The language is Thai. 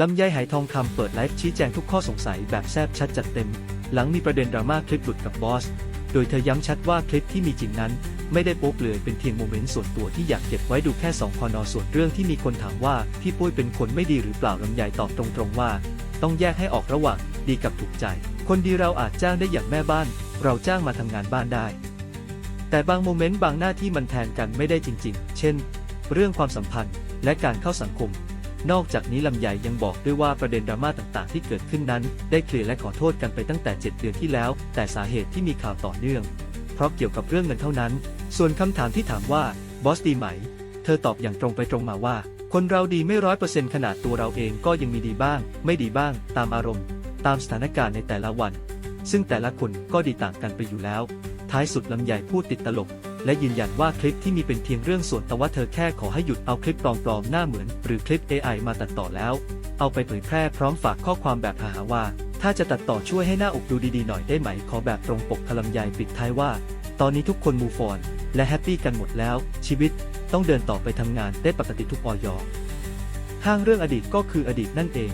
ลำไยไหทองคำเปิดไลฟ์ชี้แจงทุกข้อสงสัยแบบแซบชัดจัดเต็ม หลังมีประเด็นดราม่าคลิปหลุดกับบอส โดยเธอย้ำชัดว่าคลิปที่มีจริงนั้น ไม่ได้โป๊เปลือยเป็นเพียงโมเมนต์ส่วนตัวที่อยากเก็บไว้ดูแค่2พอนอส่วนเรื่องที่มีคนถามว่าพี่ปุ้ยเป็นคนไม่ดีหรือเปล่าลำไยตอบตรงๆว่า ต้องแยกให้ออกระหว่างดีกับถูกใจ คนดีเราอาจจ้างได้อย่างแม่บ้าน เราจ้างมาทำงานบ้านได้ แต่บางโมเมนต์บางหน้าที่มันแทนกันไม่ได้จริง ๆ เช่น เรื่องความสัมพันธ์และการเข้าสังคม นอกจากนี้ลำไยยังบอกด้วยว่าประเด็นดราม่าต่างๆ ที่เกิดขึ้นนั้น ได้เคลียร์และขอโทษกันไปตั้งแต่ 7 เดือนที่แล้ว แต่สาเหตุที่มีข่าวต่อเนื่อง เพราะเกี่ยวกับเรื่องเงินเท่านั้น ส่วนคำถามที่ถามว่าบอสดีไหม เธอตอบอย่างตรงไปตรงมาว่า คนเราดีไม่ร้อยเปอร์เซ็นต์ขนาดตัวเราเองก็ยังมีดีบ้าง ไม่ดีบ้าง ตามอารมณ์ ตามสถานการณ์ในแต่ละวัน ซึ่งแต่ละคนก็ดีต่างกันไปอยู่แล้ว ท้ายสุดลำไยพูดติดตลก และยืนยันว่าคลิปที่มีเป็นเพียงเรื่องส่วนแต่ว่าเธอแค่ขอให้หยุดเอาคลิปปลอมๆหน้าเหมือน หรือคลิป AI มาตัดต่อแล้ว เอาไปเผยแพร่พร้อมฝากข้อความแบบหาว่า ถ้าจะตัดต่อช่วยให้หน้าอกดูดีๆหน่อยได้ไหม ขอแบบตรงปกคลำไยปิดท้ายว่า ตอนนี้ทุกคนมูฟอนและแฮปปี้กันหมดแล้ว ชีวิตต้องเดินต่อไปทำงานได้ปกติทุกออยห้างเรื่องอดีตก็คืออดีตนั่นเอง